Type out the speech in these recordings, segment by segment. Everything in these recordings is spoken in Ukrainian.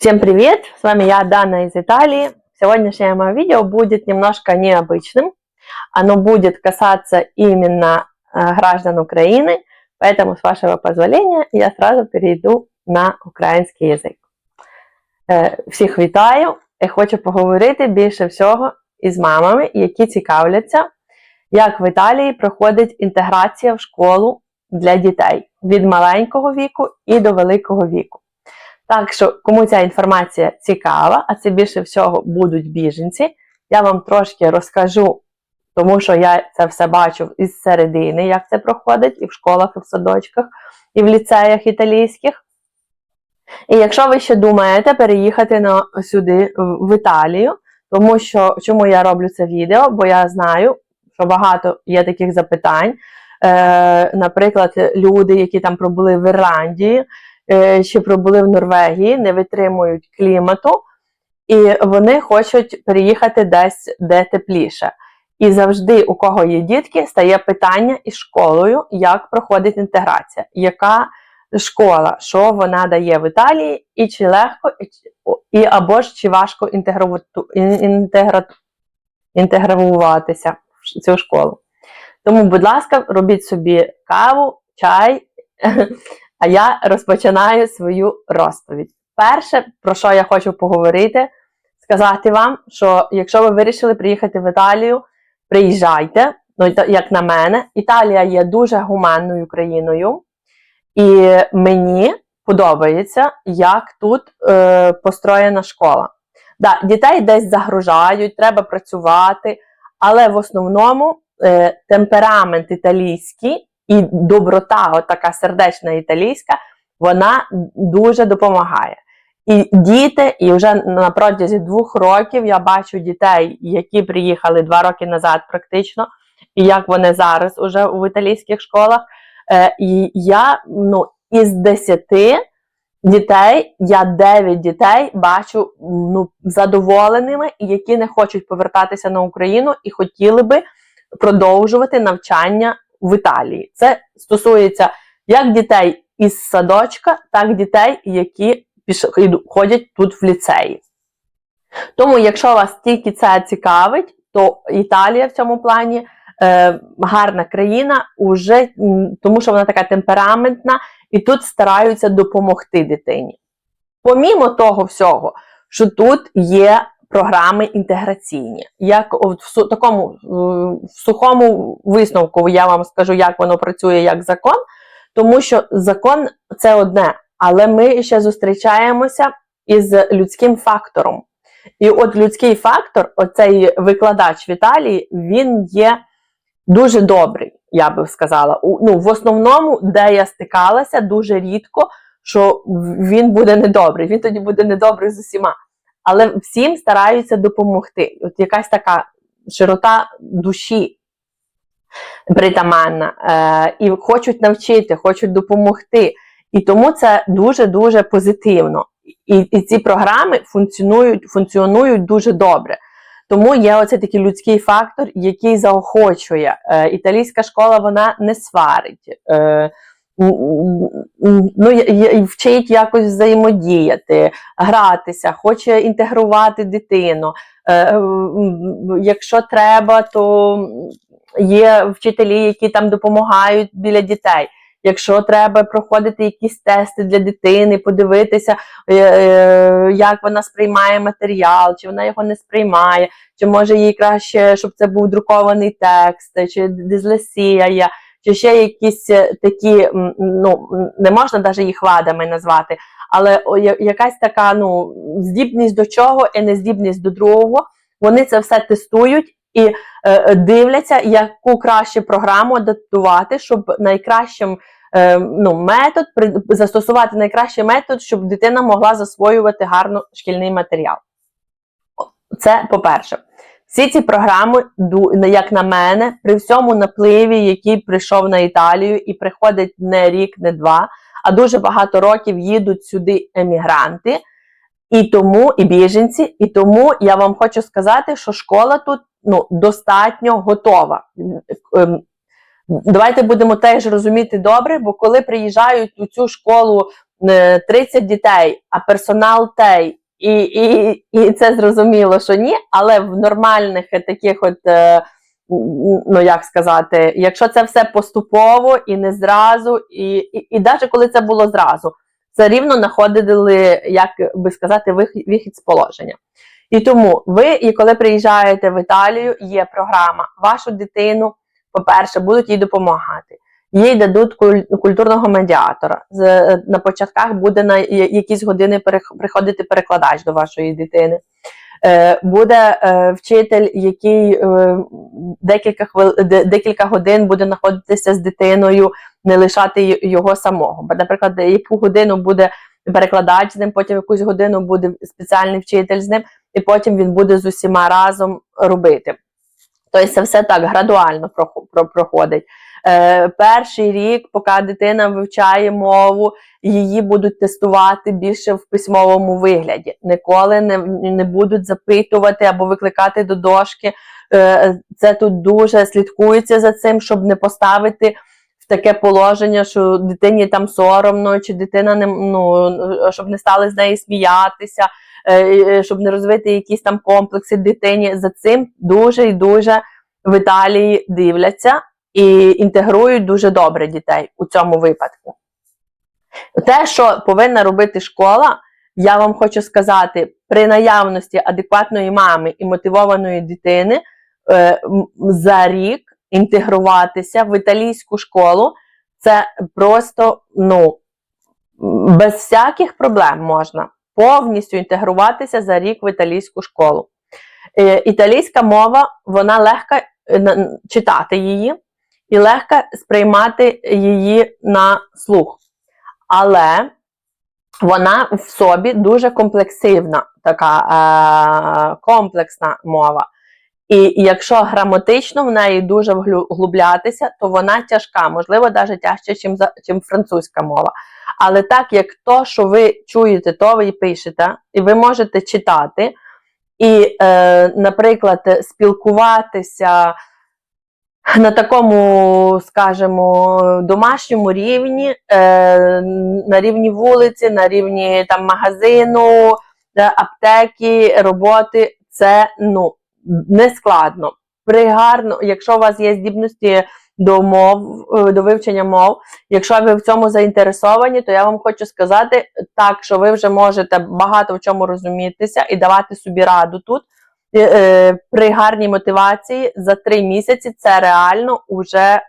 Всем привет! С вами я, Дана из Италии. Сегодняшнее мое видео будет немножко необычным. Оно будет касаться именно э, граждан Украины, поэтому, с вашего позволения, я сразу перейду на український язик. Е, Всіх вітаю і хочу поговорити більше всього із мамами, які цікавляться, як в Італії проходить інтеграція в школу для дітей від маленького віку і до великого віку. Так що, кому ця інформація цікава, а це більше всього будуть біженці, я вам трошки розкажу, тому що я це все бачу із середини, як це проходить і в школах, і в садочках, і в ліцеях італійських. І якщо ви ще думаєте переїхати на, сюди, в Італію, тому що чому я роблю це відео? Бо я знаю, що багато є таких запитань. Е, наприклад, люди, які там пробули в Ірландії, е, чи пробули в Норвегії, не витримують клімату, і вони хочуть переїхати десь де тепліше. І завжди, у кого є дітки, стає питання із школою, як проходить інтеграція, яка школа, що вона дає в Італії, і чи легко, і, або ж чи важко інтегрувати, інтегра, інтегруватися в цю школу. Тому, будь ласка, робіть собі каву, чай, а я розпочинаю свою розповідь. Перше, про що я хочу поговорити, сказати вам, що якщо ви вирішили приїхати в Італію, приїжджайте. Ну, як на мене, Італія є дуже гуманною країною, і мені подобається, як тут е, построєна школа. Да, дітей десь загружають, треба працювати, але в основному е, темперамент італійський і доброта, от така сердечна італійська, вона дуже допомагає. І діти, і вже на протязі двох років я бачу дітей, які приїхали два роки назад, практично, і як вони зараз уже в італійських школах. Е, і я ну, із десяти дітей, я дев'ять дітей бачу ну, задоволеними, які не хочуть повертатися на Україну і хотіли би продовжувати навчання в Італії. Це стосується як дітей із садочка, так і дітей, які ходять тут в ліцеї. Тому, якщо вас тільки це цікавить, то Італія в цьому плані е, гарна країна, уже, тому що вона така темпераментна, і тут стараються допомогти дитині. Помімо того всього, що тут є програми інтеграційні. Як в такому в сухому висновку я вам скажу, як воно працює як закон, тому що закон це одне, але ми ще зустрічаємося із людським фактором. І от людський фактор, оцей викладач в він є дуже добрий, я би сказала. Ну, в основному, де я стикалася, дуже рідко, що він буде недобрий. Він тоді буде недобрий з усіма. Але всім стараються допомогти. От якась така широта душі притаманна, е, і хочуть навчити, хочуть допомогти. І тому це дуже-дуже позитивно. І, і ці програми функціонують, функціонують дуже добре. Тому є оцей такий людський фактор, який заохочує. Е, італійська школа вона не сварить. Е, ну, вчить якось взаємодіяти, гратися, хоче інтегрувати дитину. Е, якщо треба, то є вчителі, які там допомагають біля дітей. Якщо треба проходити якісь тести для дитини, подивитися, е, е, як вона сприймає матеріал, чи вона його не сприймає, чи може їй краще, щоб це був друкований текст, чи дислесія є, чи ще якісь е, такі, ну не можна навіть їх вадами назвати, але якась така ну, здібність до чого і нездібність до другого, вони це все тестують і е, е, дивляться, яку краще програму адаптувати, щоб найкращим е, ну, метод застосувати найкращий метод, щоб дитина могла засвоювати гарно шкільний матеріал. Це по-перше. Всі ці програми, як на мене, при всьому напливі, який прийшов на Італію і приходить не рік, не два, а дуже багато років їдуть сюди емігранти, і тому і біженці, і тому я вам хочу сказати, що школа тут ну, достатньо готова. Ем, Давайте будемо теж розуміти добре, бо коли приїжджають у цю школу е, 30 дітей, а персонал той, і, і, і це зрозуміло, що ні, але в нормальних таких от. е, Ну, як сказати, якщо це все поступово і не зразу, і, і, і навіть коли це було зразу, це рівно знаходили, як би сказати, вихід, вихід з положення. І тому ви, і коли приїжджаєте в Італію, є програма. Вашу дитину, по-перше, будуть їй допомагати. Їй дадуть культурного медіатора. Е, на початках буде на якісь години приходити перекладач до вашої дитини. Е, буде е, вчитель, який декілька, хвил, декілька годин буде знаходитися з дитиною, не лишати його самого. Наприклад, яку годину буде перекладач з ним, потім якусь годину буде спеціальний вчитель з ним, і потім він буде з усіма разом робити. Тобто це все так градуально проходить. Е, перший рік, поки дитина вивчає мову, її будуть тестувати більше в письмовому вигляді. Ніколи не, не будуть запитувати або викликати до дошки. Е, це тут дуже слідкується за цим, щоб не поставити таке положення, що дитині там соромно, чи дитина не ну, щоб не стали з неї сміятися, е, щоб не розвити якісь там комплекси дитині. За цим дуже і дуже в Італії дивляться і інтегрують дуже добре дітей у цьому випадку. Те, що повинна робити школа, я вам хочу сказати, при наявності адекватної мами і мотивованої дитини е, за рік інтегруватися в італійську школу, це просто ну, без всяких проблем можна повністю інтегруватися за рік в італійську школу. Е, Італійська мова, вона легка е, читати її і легко сприймати її на слух. Але вона в собі дуже комплексивна, така е, комплексна мова. І якщо граматично в неї дуже вглублятися, то вона тяжка, можливо, навіть тяжче, чим, чим французька мова. Але так як то, що ви чуєте, то ви і пишете, і ви можете читати, і, е, наприклад, спілкуватися на такому, скажімо, домашньому рівні, е, на рівні вулиці, на рівні там магазину, аптеки, роботи, це ну не складно. Пригарно, якщо у вас є здібності до мов, е, до вивчення мов, якщо ви в цьому заінтересовані, то я вам хочу сказати так, що ви вже можете багато в чому розумітися і давати собі раду тут. Е, е, При гарній мотивації за три місяці це реально вже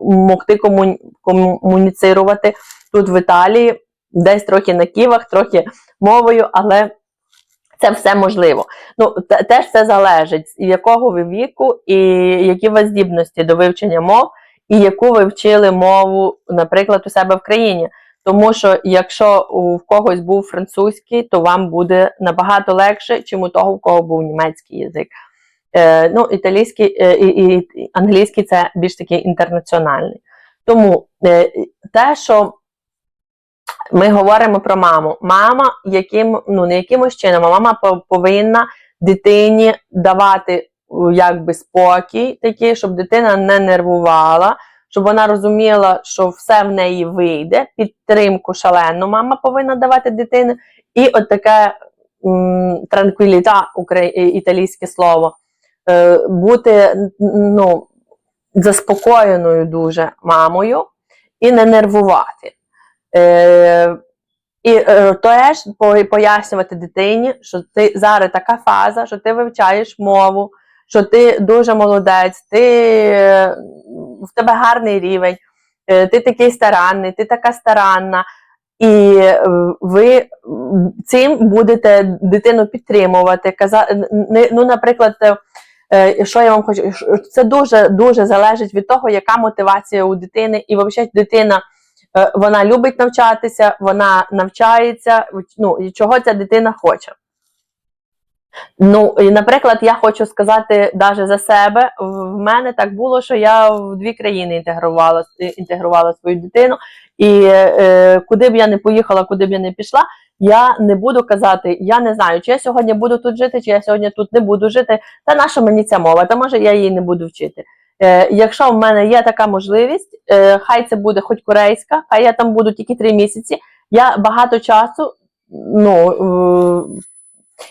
могти комуні- комуніцирувати тут в Італії, десь трохи на ківах, трохи мовою, але це все можливо. Ну, теж все залежить, з якого ви віку, і які у вас здібності до вивчення мов, і яку ви вчили мову, наприклад, у себе в країні. Тому що якщо в когось був французький, то вам буде набагато легше, чим у того, у кого був німецький язик. Е, ну, італійський е, і, і англійський це більш такий інтернаціональний. Тому е, те, що ми говоримо про маму. Мама, яким, ну, не якимось чином, а мама повинна дитині давати якби спокій такий, щоб дитина не нервувала, щоб вона розуміла, що все в неї вийде. Підтримку шалену мама повинна давати дитині. І от таке транквіліта, італійське слово, е, бути ну, заспокоєною дуже мамою і не нервувати. Е, і е, теж пояснювати дитині, що ти зараз така фаза, що ти вивчаєш мову, що ти дуже молодець, ти, е, в тебе гарний рівень, е, ти такий старанний, ти така старанна. І е, ви цим будете дитину підтримувати. Каза, не- ну, наприклад, е, що я вам хочу, це дуже дуже залежить від того, яка мотивація у дитини, і взагалі дитина. Вона любить навчатися, вона навчається, ну, чого ця дитина хоче. Ну, і, наприклад, я хочу сказати навіть за себе. В мене так було, що я в дві країни інтегрувала, інтегрувала свою дитину, і е, куди б я не поїхала, куди б я не пішла, я не буду казати, я не знаю, чи я сьогодні буду тут жити, чи я сьогодні тут не буду жити. Та наша мені ця мова, та може я її не буду вчити. Е, якщо в мене є така можливість, е, хай це буде хоч корейська, хай я там буду тільки три місяці. Я багато часу ну, е,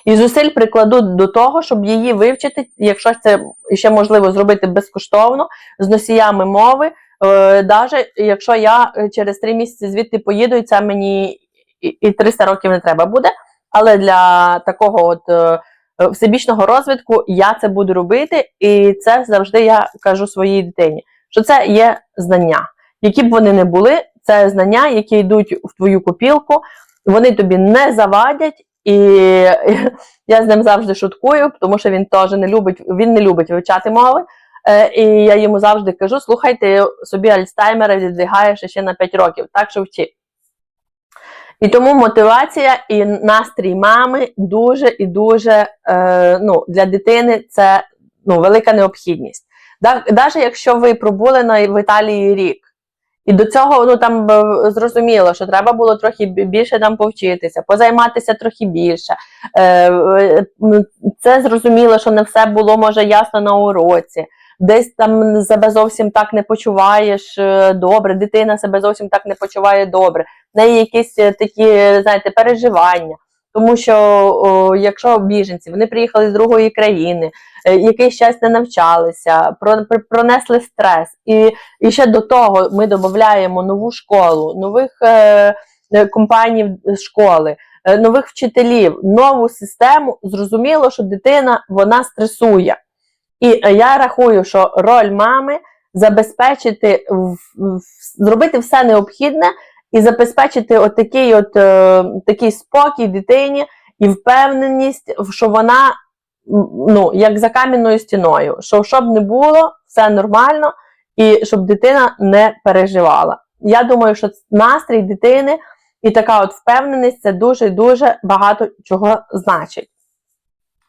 і зусиль прикладу до того, щоб її вивчити, якщо це ще можливо зробити безкоштовно з носіями мови. Е, Навіть якщо я е, через три місяці звідти поїду, і це мені і- і 300 років не треба буде. Але для такого от е, е, всебічного розвитку я це буду робити, і це завжди я кажу своїй дитині, що це є знання. Які б вони не були, це знання, які йдуть в твою копілку, вони тобі не завадять, і я з ним завжди шуткую, тому що він теж не любить, він не любить вивчати мови. Е, І я йому завжди кажу: слухай, ти собі Альцгеймера віддвигаєш ще на 5 років, так що вчи. І тому мотивація і настрій мами дуже і дуже е, ну, для дитини це ну, велика необхідність. Навіть якщо ви пробули на в Італії рік, і до цього ну там зрозуміло, що треба було трохи більше там повчитися, позайматися трохи більше. Е, е, це зрозуміло, що не все було може ясно на уроці. Десь там себе зовсім так не почуваєш е, добре, дитина себе зовсім так не почуває добре. В неї якісь е, такі, знаєте, переживання. Тому що о, якщо біженці вони приїхали з другої країни, е, якийсь час не навчалися, про, про- пронесли стрес, і, і ще до того ми додаємо нову школу, нових е, е, компаній школи, е, нових вчителів, нову систему. Зрозуміло, що дитина вона стресує. І е, я рахую, що роль мами забезпечити в- в- зробити все необхідне і забезпечити отакий от, е, такий спокій дитині і впевненість, що вона ну, як за кам'яною стіною, що щоб не було, все нормально, і щоб дитина не переживала. Я думаю, що настрій дитини і така от впевненість це дуже дуже багато чого значить.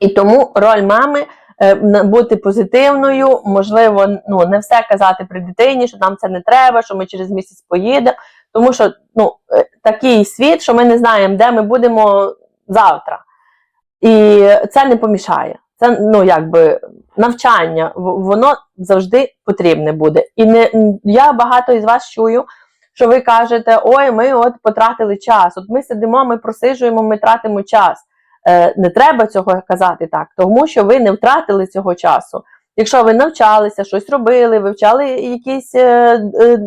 І тому роль мами е, бути позитивною, можливо, ну не все казати при дитині, що нам це не треба, що ми через місяць поїдемо. Тому що ну, е, такий світ, що ми не знаємо, де ми будемо завтра. І це не помішає. Це ну якби навчання, воно завжди потрібне буде. І не я багато із вас чую, що ви кажете: ой, ми от потратили час. От ми сидимо, ми просижуємо, ми тратимо час. Е, не треба цього казати так, тому що ви не втратили цього часу. Якщо ви навчалися, щось робили, вивчали якісь е, е,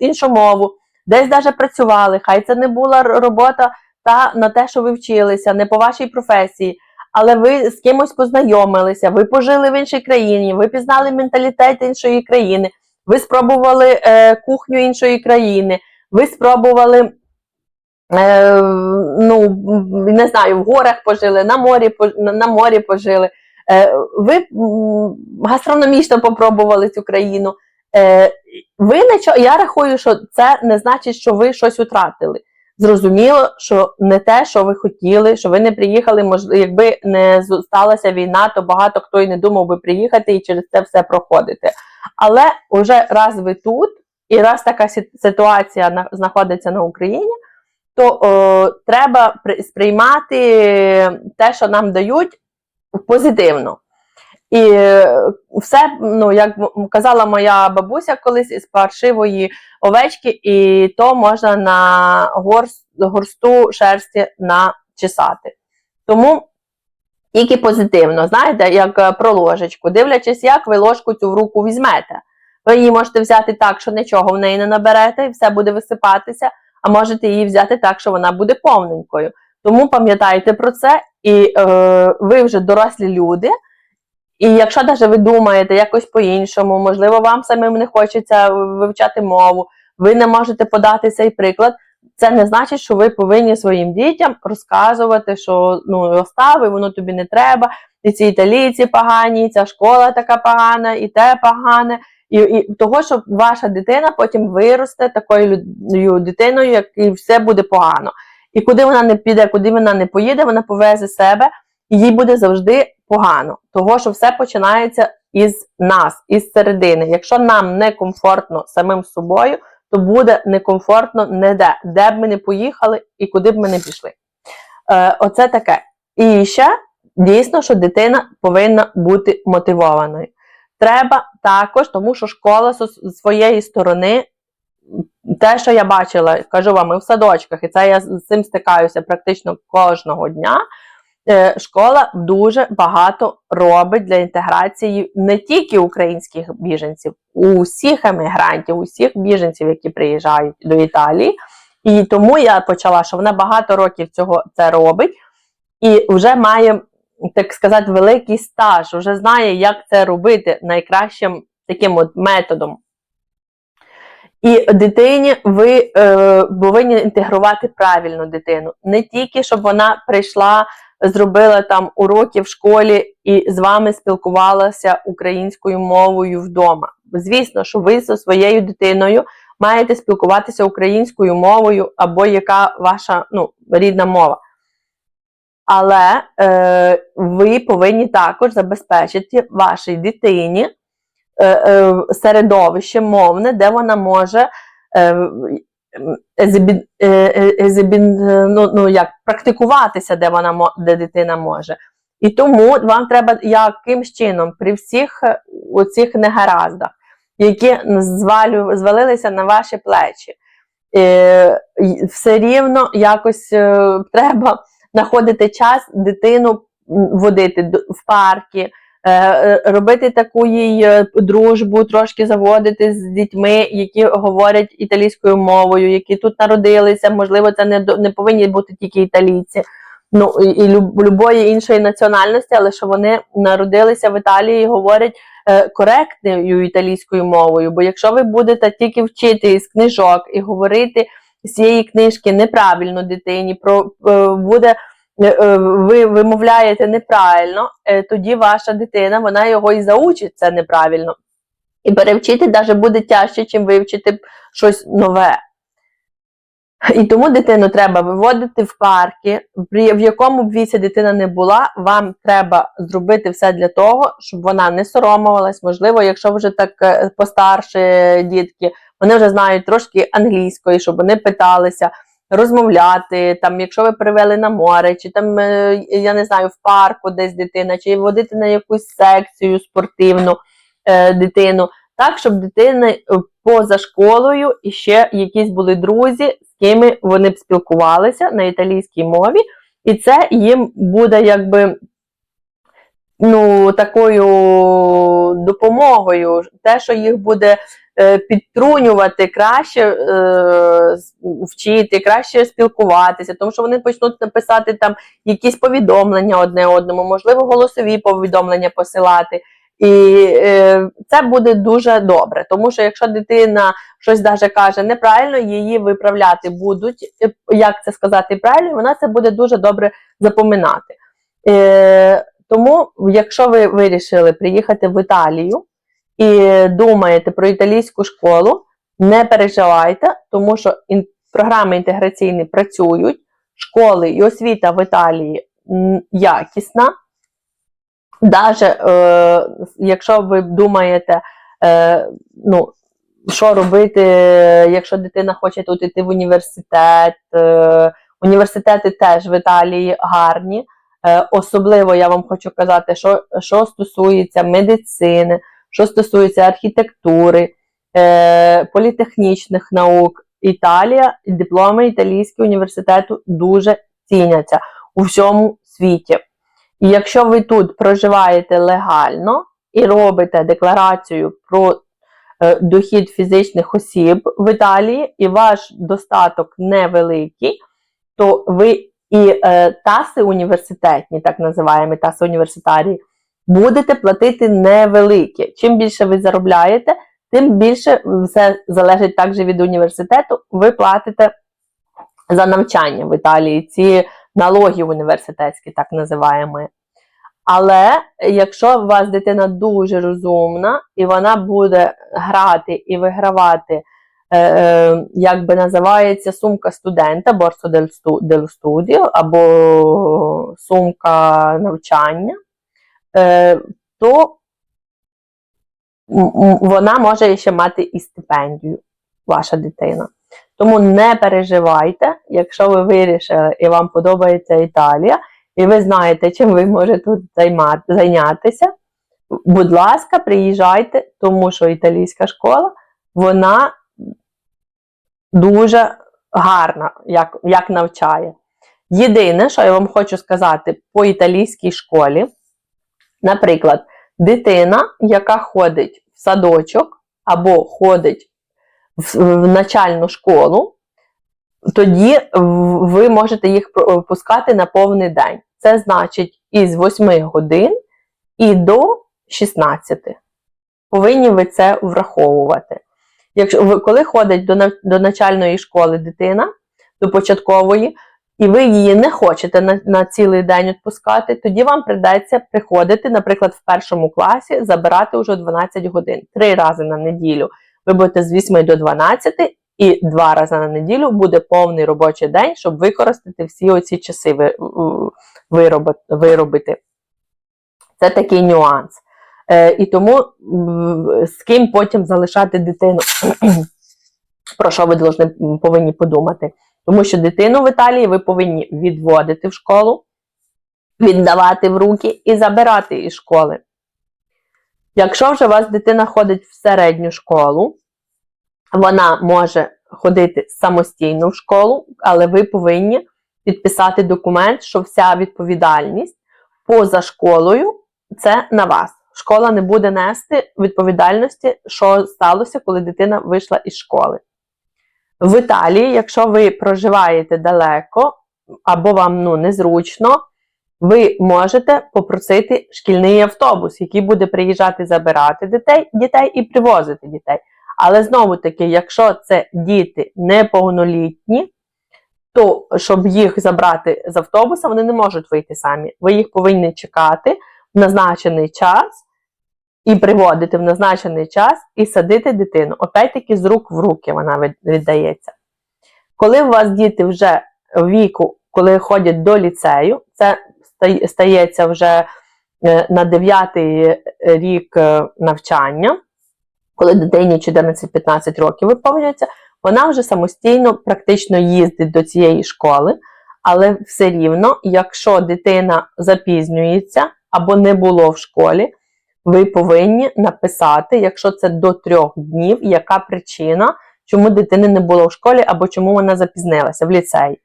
іншу мову, десь навіть працювали, хай це не була робота та на те, що ви вчилися, не по вашій професії, але ви з кимось познайомилися, ви пожили в іншій країні, ви пізнали менталітет іншої країни, ви спробували е, кухню іншої країни, ви спробували. Е, ну, не знаю, в горах пожили, на морі, на морі пожили. Е, ви гастрономічно попробували цю країну. Е, ви нічого, я рахую, що це не значить, що ви щось втратили. Зрозуміло, що не те, що ви хотіли, що ви не приїхали, можливо, якби не сталася війна, то багато хто і не думав би приїхати і через це все проходити. Але вже раз ви тут, і раз така ситуація знаходиться на Україні, то о, треба сприймати те, що нам дають, позитивно. І е, все, ну, як казала моя бабуся колись із паршивої овечки, і то можна на горст, горсту шерсті начесати. Тому тільки позитивно, знаєте, як е, про ложечку. Дивлячись, як ви ложку цю в руку візьмете. Ви її можете взяти так, що нічого в неї не наберете, і все буде висипатися, а можете її взяти так, що вона буде повненькою. Тому пам'ятайте про це, і е, ви вже дорослі люди. І якщо навіть ви думаєте якось по-іншому, можливо, вам самим не хочеться вивчати мову, ви не можете подати цей приклад. Це не значить, що ви повинні своїм дітям розказувати, що ну остави, воно тобі не треба, і ці італійці погані, і ця школа така погана, і те погане. І, і того, що ваша дитина потім виросте такою дитиною, як і все буде погано. І куди вона не піде, куди вона не поїде, вона повезе себе, і їй буде завжди погано. Того, що все починається із нас, із середини. Якщо нам не комфортно самим собою, то буде некомфортно ніде, де де б ми не поїхали і куди б ми не пішли. Е, оце таке. І ще дійсно, що дитина повинна бути мотивованою. Треба також, тому що школа з своєї сторони те, що я бачила, кажу вам, і в садочках, і це я з цим стикаюся практично кожного дня. Е, Школа дуже багато робить для інтеграції не тільки українських біженців, усіх емігрантів, усіх біженців, які приїжджають до Італії. І тому я почала, що вона багато років цього це робить, і вже має, так сказати, великий стаж, вже знає, як це робити найкращим таким от методом. І дитині ви е, повинні інтегрувати правильно дитину. Не тільки, щоб вона прийшла, зробила там уроки в школі і з вами спілкувалася українською мовою вдома. Звісно, що ви зі своєю дитиною маєте спілкуватися українською мовою або яка ваша ну, рідна мова. Але е, ви повинні також забезпечити вашій дитині середовище мовне, де вона може е, езебі- е, е, езебін- е, ну, ну, як, практикуватися, де, вона, де дитина може. І тому вам треба якимсь чином при всіх е, оцих негараздах, які звалю, звалилися на ваші плечі, е, все рівно якось е, треба знаходити час дитину водити в парки, е, е, робити таку їй е, дружбу, трошки заводити з дітьми, які говорять італійською мовою, які тут народилися. Можливо, це не, не повинні бути тільки італійці. Ну і, і люб- любої іншої національності, але що вони народилися в Італії і говорять е, коректною італійською мовою. Бо якщо ви будете тільки вчити із книжок і говорити з цієї книжки неправильно дитині, про е, буде е, е, ви вимовляєте неправильно, е, тоді ваша дитина вона його і заучить це неправильно. І перевчити навіть буде тяжче, чим вивчити щось нове. І тому дитину треба виводити в парки, в якому б віці дитина не була, вам треба зробити все для того, щоб вона не соромувалась. Можливо, якщо вже так е, постарше дітки, вони вже знають трошки англійської, щоб вони питалися розмовляти. Там, якщо ви привели на море, чи там е, я не знаю, в парку десь дитина, чи водити на якусь секцію спортивну е, дитину, так щоб дитина е, поза школою і ще якісь були друзі, з ким вони б спілкувалися на італійській мові, і це їм буде якби ну, такою допомогою, те, що їх буде підтрунювати, краще е, вчити, краще спілкуватися, тому що вони почнуть написати там якісь повідомлення одне одному, можливо, голосові повідомлення посилати. І е, це буде дуже добре, тому що якщо дитина щось даже каже неправильно, її виправляти будуть, е, як це сказати правильно, вона це буде дуже добре запоминати. Е, тому, якщо ви вирішили приїхати в Італію і думаєте про італійську школу, не переживайте, тому що ін- програми інтеграційні працюють, школи і освіта в Італії якісна. Даже е, якщо ви думаєте, е, ну, що робити, якщо дитина хоче тут йти в університет, е, університети теж в Італії гарні. Е, особливо я вам хочу казати, що, що стосується медицини, що стосується архітектури, е, політехнічних наук, Італія дипломи італійського університету дуже ціняться у всьому світі. І якщо ви тут проживаєте легально і робите декларацію про е, дохід фізичних осіб в Італії, і ваш достаток невеликий, то ви і е, таси університетні, так називаємо таси університарії, будете платити невеликі. Чим більше ви заробляєте, тим більше все залежить також від університету. Ви платите за навчання в Італії, ці налоги університетські, так називаємо. Але якщо у вас дитина дуже розумна, і вона буде грати і вигравати, е, е, як би називається сумка студента, борсо дель сту- делlo studio, або сумка навчання, то м- м- вона може ще мати і стипендію, ваша дитина. Тому не переживайте, якщо ви вирішили і вам подобається Італія, і ви знаєте, чим ви можете тут зайнятися. Будь ласка, приїжджайте, тому що італійська школа, вона дуже гарна, як, як навчає. Єдине, що я вам хочу сказати по італійській школі, наприклад, дитина, яка ходить в садочок або ходить в, в начальну школу, тоді ви можете їх про- пускати на повний день. Це значить із 8 годин і до 16. Повинні ви це враховувати. Якщо коли ходить до, до начальної школи дитина, до початкової, і ви її не хочете на, на цілий день відпускати, тоді вам прийдеться приходити, наприклад, в першому класі, забирати вже 12 годин. Три рази на неділю ви будете з 8 до 12, і два рази на неділю буде повний робочий день, щоб використати всі оці часи ви, виробити. Це такий нюанс. Е, і тому з ким потім залишати дитину, про що ви повинні подумати. Тому що дитину в Італії ви повинні відводити в школу, віддавати в руки і забирати із школи. Якщо вже у вас дитина ходить в середню школу, вона може ходити самостійно в школу, але ви повинні підписати документ, що вся відповідальність поза школою це на вас. Школа не буде нести відповідальності, що сталося, коли дитина вийшла із школи. В Італії, якщо ви проживаєте далеко або вам ну, незручно, ви можете попросити шкільний автобус, який буде приїжджати забирати дітей, дітей і привозити дітей. Але знову таки, якщо це діти неповнолітні, то щоб їх забрати з автобуса, вони не можуть вийти самі. Ви їх повинні чекати в назначений час і приводити в назначений час і садити дитину. Опять-таки з рук в руки вона віддається. Коли у вас діти вже віку, коли ходять до ліцею, це стається вже е, на 9 рік е, навчання, коли дитині 14-15 років виповнюється, вона вже самостійно практично їздить до цієї школи, але все рівно, якщо дитина запізнюється або не було в школі, ви повинні написати, якщо це до трьох днів, яка причина, чому дитини не було в школі або чому вона запізнилася в ліцеї.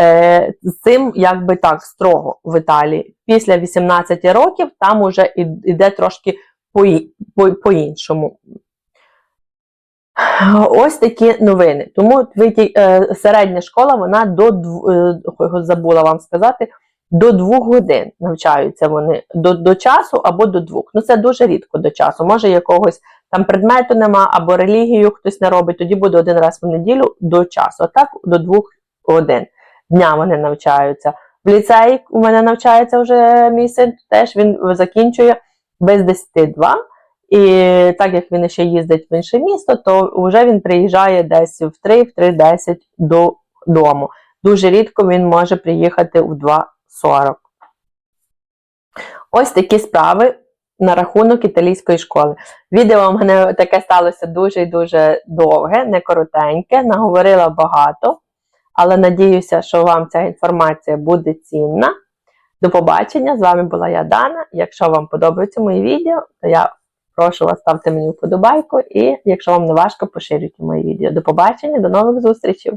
Е, з цим якби так строго в Італії. Після 18 років там уже іде трошки по- по- по-іншому. Ось такі новини. Тому е, середня школа, вона до е, забула вам сказати, до двох годин навчаються вони до, до часу або до двох. Ну це дуже рідко до часу. Може, якогось там предмету нема, або релігію хтось не робить, тоді буде один раз в неділю до часу. А так до двох годин дня вони навчаються. В ліцеї у мене навчається вже мій син, теж він закінчує без 10-2. І так як він ще їздить в інше місто, то вже він приїжджає десь в 3, в 3.10 додому. Дуже рідко він може приїхати в 2.40. Ось такі справи на рахунок італійської школи. Відео в мене таке сталося дуже і дуже довге, не коротеньке, наговорила багато, але надіюся, що вам ця інформація буде цінна. До побачення! З вами була я Дана. Якщо вам подобаються мої відео, то я прошу вас ставте мені вподобайку і, якщо вам не важко, поширюйте мої відео. До побачення, до нових зустрічей!